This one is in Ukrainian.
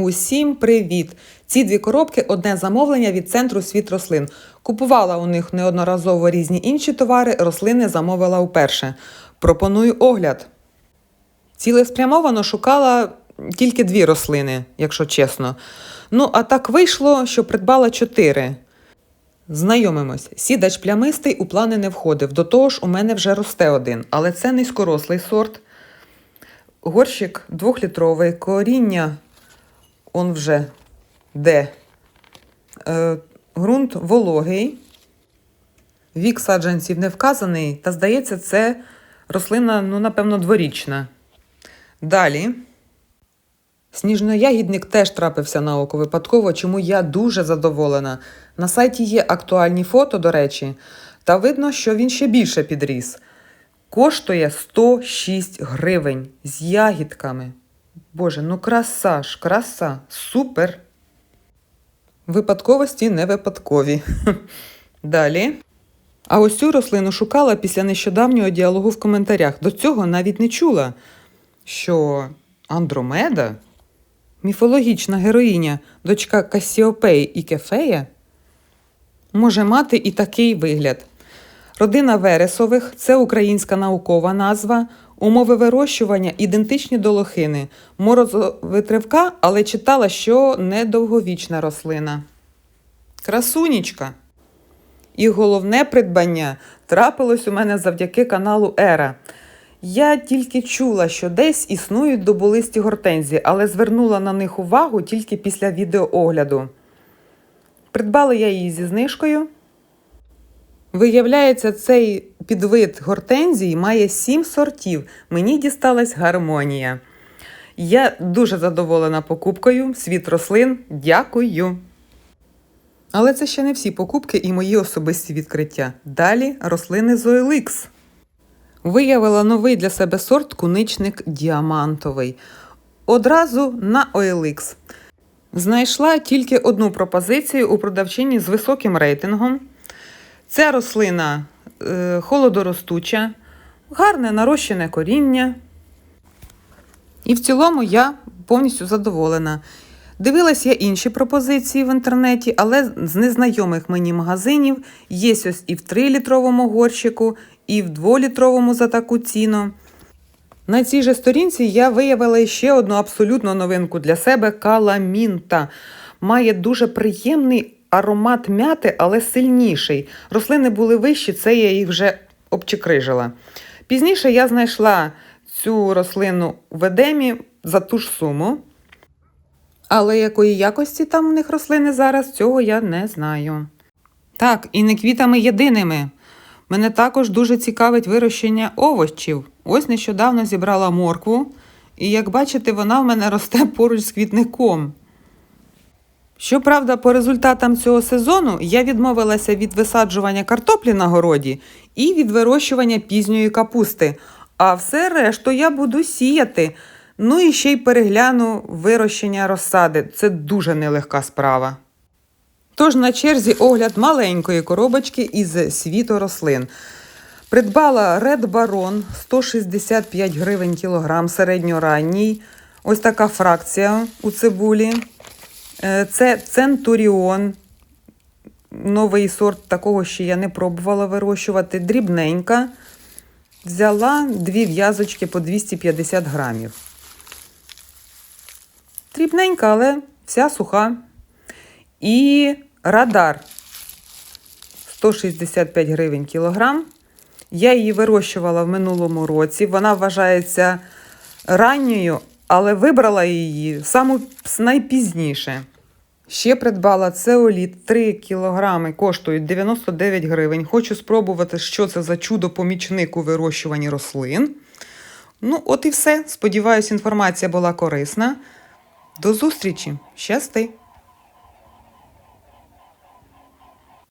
Усім привіт! Ці дві коробки одне замовлення від центру світ рослин. Купувала у них неодноразово різні інші товари, рослини замовила вперше. Пропоную огляд. Цілеспрямовано шукала тільки дві рослини, якщо чесно. Ну, а так вийшло, що придбала чотири. Знайомимось, сідач плямистий у плани не входив. До того ж, у мене вже росте один, але це низькорослий сорт. Горщик двохлітровий, коріння он вже де. Е, ґрунт вологий, вік саджанців не вказаний, та здається, це рослина, ну, напевно, дворічна. Далі. Сніжноягідник теж трапився на око випадково, чому я дуже задоволена. На сайті є актуальні фото, до речі, та видно, що він ще більше підріс. Коштує 106 гривень з ягідками. Боже, ну краса ж, краса, супер. Випадковості не випадкові. Далі. А ось цю рослину шукала після нещодавнього діалогу в коментарях. До цього навіть не чула, що Андромеда, міфологічна героїня, дочка Касіопеї і Кефея, може мати і такий вигляд. Родина Вересових це українська наукова назва. Умови вирощування ідентичні до лохини. Морозовитривка, але читала, що недовговічна рослина. Красунічка. І головне придбання трапилось у мене завдяки каналу Ера. Я тільки чула, що десь існують доболисті гортензії, але звернула на них увагу тільки після відеоогляду. Придбала я її зі знижкою. Виявляється, цей підвид гортензії має сім сортів. Мені дісталась гармонія. Я дуже задоволена покупкою. Світ рослин. Дякую. Але це ще не всі покупки і мої особисті відкриття. Далі рослини Zoelix. Виявила новий для себе сорт куничник діамантовий. Одразу на OLX. Знайшла тільки одну пропозицію у продавчині з високим рейтингом. Ця рослина е, холодоростуча, гарне нарощене коріння. І в цілому я повністю задоволена. Дивилась я інші пропозиції в інтернеті, але з незнайомих мені магазинів є ось і в 3-літровому горщику, і в 2-літровому за таку ціну. На цій же сторінці я виявила ще одну абсолютну новинку для себе каламінта. Має дуже приємний аромат мяти, але сильніший. Рослини були вищі, це я їх вже обчекрижила. Пізніше я знайшла цю рослину в Едемі за ту ж суму. Але якої якості там у них рослини зараз, цього я не знаю. Так, і не квітами єдиними. Мене також дуже цікавить вирощення овочів. Ось нещодавно зібрала моркву, і як бачите, вона в мене росте поруч з квітником. Щоправда, по результатам цього сезону я відмовилася від висаджування картоплі на городі і від вирощування пізньої капусти, а все решту я буду сіяти. Ну і ще й перегляну вирощення розсади. Це дуже нелегка справа. Тож на черзі огляд маленької коробочки із світу рослин. Придбала Red Baron 165 гривень кілограм середньоранній. Ось така фракція у цибулі. Е, Це Центуріон. Новий сорт, такого ще я не пробувала вирощувати. Дрібненька. Взяла дві в'язочки по 250 грамів. Дрібненька, але вся суха. І радар 165 гривень кілограм. Я її вирощувала в минулому році. Вона вважається ранньою, але вибрала її саме найпізніше. Ще придбала цеоліт 3 кілограми, коштують 99 гривень. Хочу спробувати, що це за чудо-помічник у вирощуванні рослин. Ну, от і все. Сподіваюсь, інформація була корисна. До зустрічі! Щасти!